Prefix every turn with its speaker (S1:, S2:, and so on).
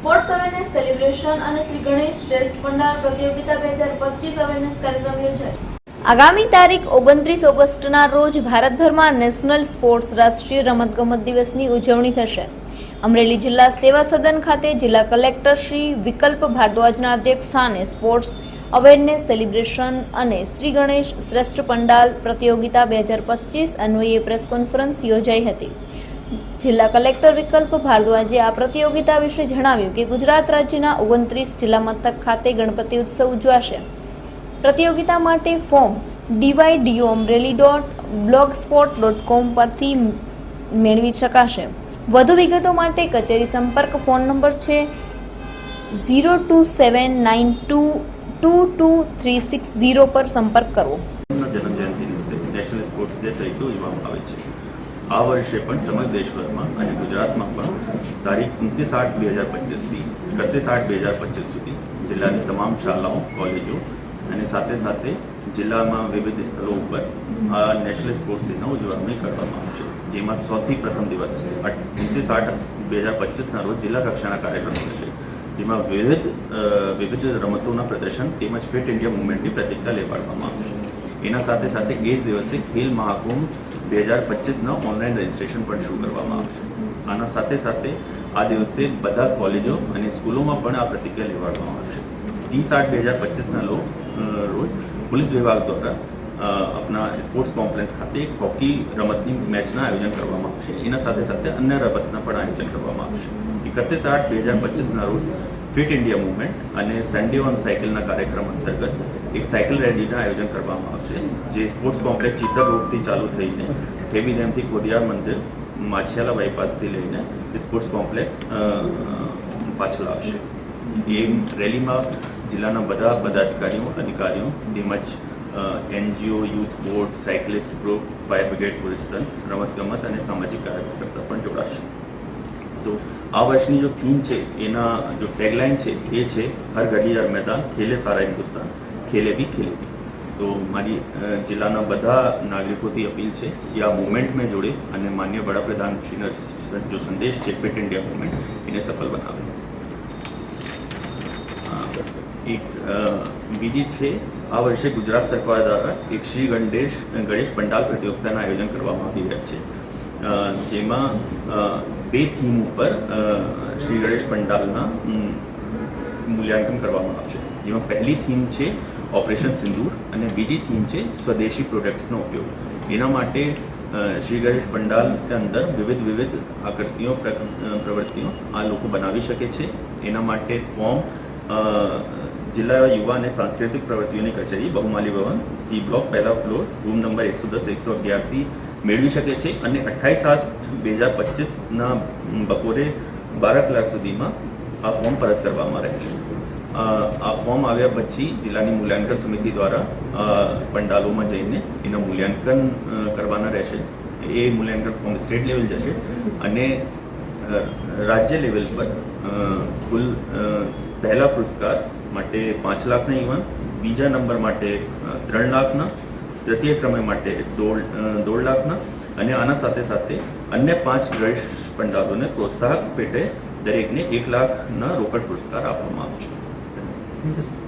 S1: Sports awareness celebration અને શ્રી ગણેશ શ્રેષ્ઠ ભંડાર પ્રતિયોગિતા બે હજાર પચીસ અવેરનેસ કાર્યક્રમ યોજાય. આગામી તારીખ ઓગણત્રીસ ઓગસ્ટના રોજ ભારતભરમાં નેશનલ સ્પોર્ટ્સ રાષ્ટ્રીય રમતગમત દિવસની ઉજવણી થશે. અમરેલી જિલ્લા સેવા સદન ખાતે જિલ્લા કલેક્ટર શ્રી વિકલ્પ ભારદ્વાજના અધ્યક્ષ સ્થાને સ્પોર્ટ્સ અવેરનેસ સેલિબ્રેશન અને શ્રી ગણેશ શ્રેષ્ઠ પંડાલ પ્રતિયોગિતા બે હજાર પચીસ અન્વયે પ્રેસ કોન્ફરન્સ યોજાઈ હતી. જિલ્લા કલેક્ટર વિકલ્પ ભારદ્વાજે આ પ્રતિયોગિતા વિશે જણાવ્યું કે ગુજરાત રાજ્યના ઓગણત્રીસ જિલ્લા મથક ખાતે ગણપતિ ઉત્સવ ઉજવાશે. પ્રતિયોગિતા માટે form DYDO Amreli dot blogspot dot com પરથી મેળવી શકાશે. વધુ વિગતો માટે કચેરી સંપર્ક ફોન નંબર છે zero two seven nine two two two three six zero પર સંપર્ક કરવો
S2: જન્મજયંતિ નેશનલ સ્પોર્ટ્સ ડે તરીકે ઉજવવામાં આવે છે. આ વર્ષે પણ સમગ્ર દેશભરમાં અને ગુજરાતમાં પણ તારીખ ઉનત્રીસ આઠ બે હજાર પચીસથી એકત્રીસ આઠ બે હજાર પચીસ સુધી જિલ્લાની તમામ શાળાઓ, કોલેજો અને સાથે સાથે જિલ્લામાં વિવિધ સ્થળો ઉપર આ નેશનલ સ્પોર્ટ્સ ડેનો ઉજવણી કરવામાં આવશે જેમાં સૌથી પ્રથમ દિવસ ઉનત્રીસ આઠ બે હજાર પચીસના રોજ જિલ્લા કક્ષાના કાર્યક્રમો થશે જેમાં વિવિધ વિવિધ રમતોના પ્રદર્શન તેમજ ફિટ ઇન્ડિયા મુવમેન્ટની પ્રતિજ્ઞા લેવાડવામાં આવશે એના સાથે સાથે એ જ દિવસે ખેલ મહાકુંભ બે હજાર પચીસનો ઓનલાઈન રજિસ્ટ્રેશન પણ શરૂ કરવામાં આવશે. આના સાથે સાથે આ દિવસે બધા કોલેજો અને સ્કૂલોમાં પણ આ પ્રતિક્રિયા લેવાડવામાં આવશે. ત્રીસ આઠ બે હજાર પચીસના લો રોજ પોલીસ વિભાગ દ્વારા આપણા સ્પોર્ટ્સ કોમ્પ્લેક્સ ખાતે હોકી રમતની મેચના આયોજન કરવામાં આવશે. એના સાથે સાથે અન્ય રમતના પણ આયોજન કરવામાં આવશે. એકત્રીસ આઠ બે હજાર પચીસના રોજ ફિટ ઇન્ડિયા મુવમેન્ટ અને સન્ડે ઓન સાયકલના કાર્યક્રમ અંતર્ગત એક સાયકલ રેલીનું આયોજન કરવામાં આવશે, જે સ્પોર્ટ્સ કોમ્પ્લેક્સ ચિત્તર રોડથી ચાલુ થઈને ઠેબી ડેમથી કોદિયાર મંદિર માછિયાલા બાયપાસથી લઈને સ્પોર્ટ્સ કોમ્પ્લેક્સ પાછળ આવશે. એ રેલીમાં જિલ્લાના બધા પદાધિકારીઓ, અધિકારીઓ તેમજ NGO, youth board, cyclist group, fire brigade, police તંત્ર રમતગમત અને સામાજિક કાર્યકર્તા પણ જોડાશે. તો આ વર્ષની જો થીમ છે, એના જો ટેગલાઇન છે, એ છે, હર ઘડી મેદાન, ખેલે સારા હિન્દુસ્તાન, ખેલે બી ખેલે બી તો મારી જિલ્લાના બધા નાગરિકોથી અપીલ છે કે આ મુવમેન્ટમાં જોડે અને માન્ય વડાપ્રધાન શ્રીનો જો સંદેશ છે ફિટ ઇન્ડિયા મુવમેન્ટ એને સફળ બનાવે. એક બીજી છે, આ વર્ષે ગુજરાત સરકાર દ્વારા એક શ્રી ગણેશ ગણેશ પંડાલ પ્રતિયોગિતાનું આયોજન કરવામાં આવી રહ્યા છે. જેમાં બે થીમ ઉપર શ્રી ગણેશ પંડાલના મૂલ્યાંકન કરવામાં આવશે. જેમાં પહેલી થીમ છે ઓપરેશન સિંદૂર અને બીજી થીમ છે સ્વદેશી પ્રોડક્ટ્સનો ઉપયોગ. એના માટે શ્રી ગણેશ પંડાલ અંદર વિવિધ વિવિધ આકૃતિઓ પ્રવૃત્તિઓ આ લોકો બનાવી શકે છે. એના માટે ફોર્મ જિલ્લા યુવા અને સાંસ્કૃતિક પ્રવૃત્તિઓની કચેરી, બહુમાલી ભવન સી બ્લોક પહેલા ફ્લોર રૂમ નંબર એકસો દસ, એકસો અગિયારથી મેળવી શકે છે અને અઠ્ઠાવીસ આઠ બે હજાર પચીસના બપોરે બાર કલાક સુધીમાં આ ફોર્મ પરત કરવામાં રહેશે. આ ફોર્મ આવ્યા પછી જિલ્લાની મૂલ્યાંકન સમિતિ દ્વારા પંડાલોમાં જઈને એનું મૂલ્યાંકન કરવાના રહેશે. એ મૂલ્યાંકન ફોર્મ સ્ટેટ લેવલ જશે અને રાજ્ય લેવલ પર કુલ પહેલા પુરસ્કાર માટે પાંચ લાખના ઇવન બીજા નંબર માટે ત્રણ લાખના તૃતીય ક્રમે માટે દોઢ દોઢ લાખના અને આના સાથે સાથે અન્ય પાંચ ગણેશ પંડાલોને પ્રોત્સાહક પેટે દરેકને એક લાખના રોકડ પુરસ્કાર આપવામાં આવશે
S3: થેન્ક sir.